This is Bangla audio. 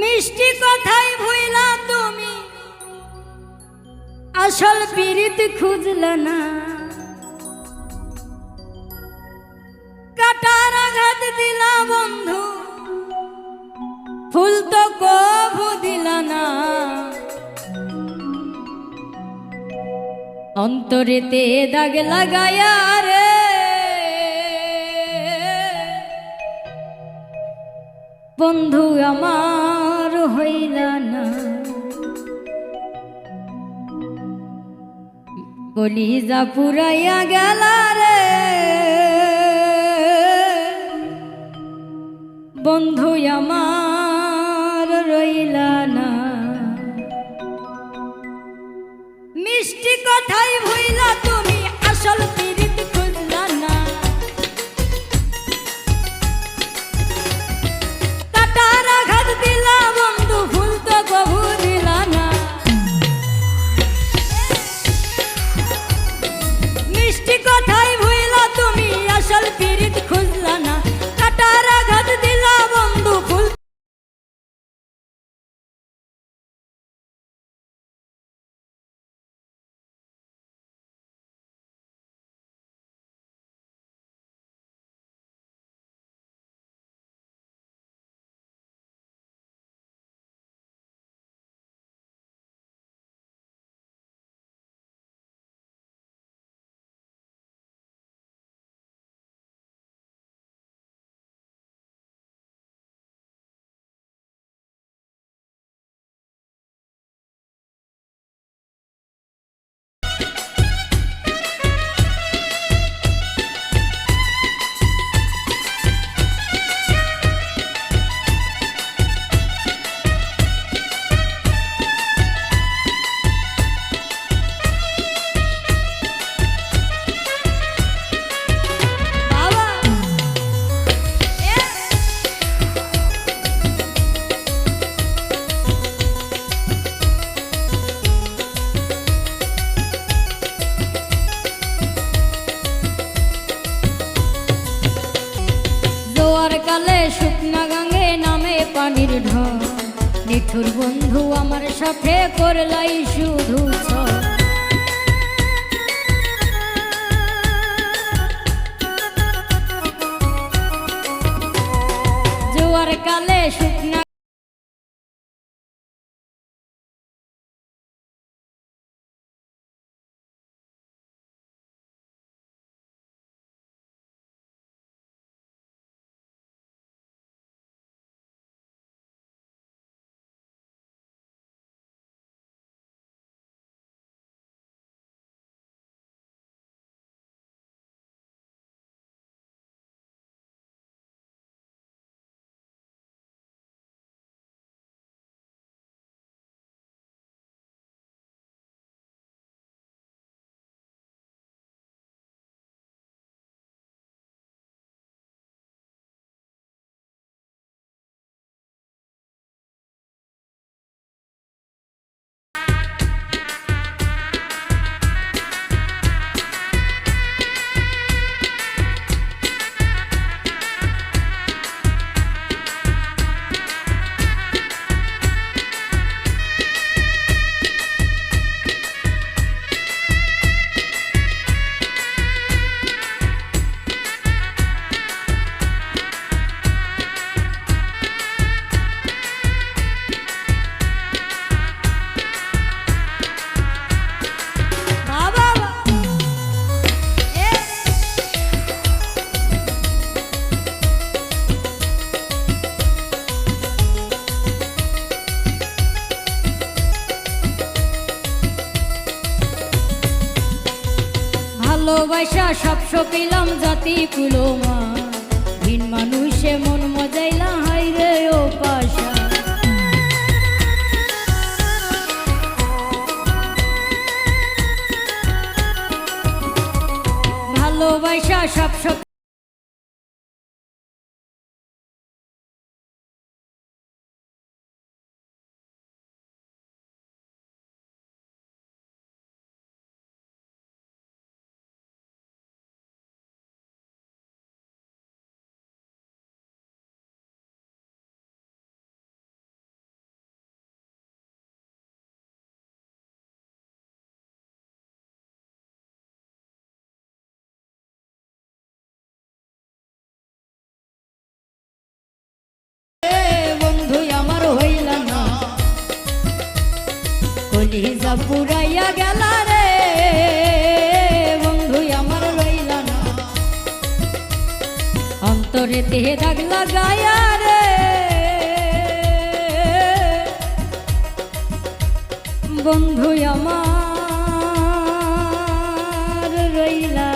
মিষ্টি কথাই ভুইলা তুমি। আসল পীড়িত খুঁজল না। কাটার আঘাত দিলা বন্ধু, ফুল তো কভু দিলা না। অন্তরেতে দাগ লাগায়া রে। বন্ধু আমার কলিজা পুরাইয়া গেল রে। বন্ধু আমার রইলা না। মিষ্টি কথাই ভুইলা তুমি কালে শুকনা গাঙ্গে নামে পানির ঢল নিঠুর বন্ধু আমার সাথে করলাই শুধু। জোয়ার কালে শুকনা ভালোবাসা সব সপিলাম জাতি কুলোমা ভিন মানুষে মন মজাইলা হাই রে ও পাশা। ভালোবাসা সব পুরাইয়া গেলা রে। বন্ধু, আমার রইলা না। অন্তরে তেহে দাগ লাগাইয়া রে। বন্ধু, আমার রইলা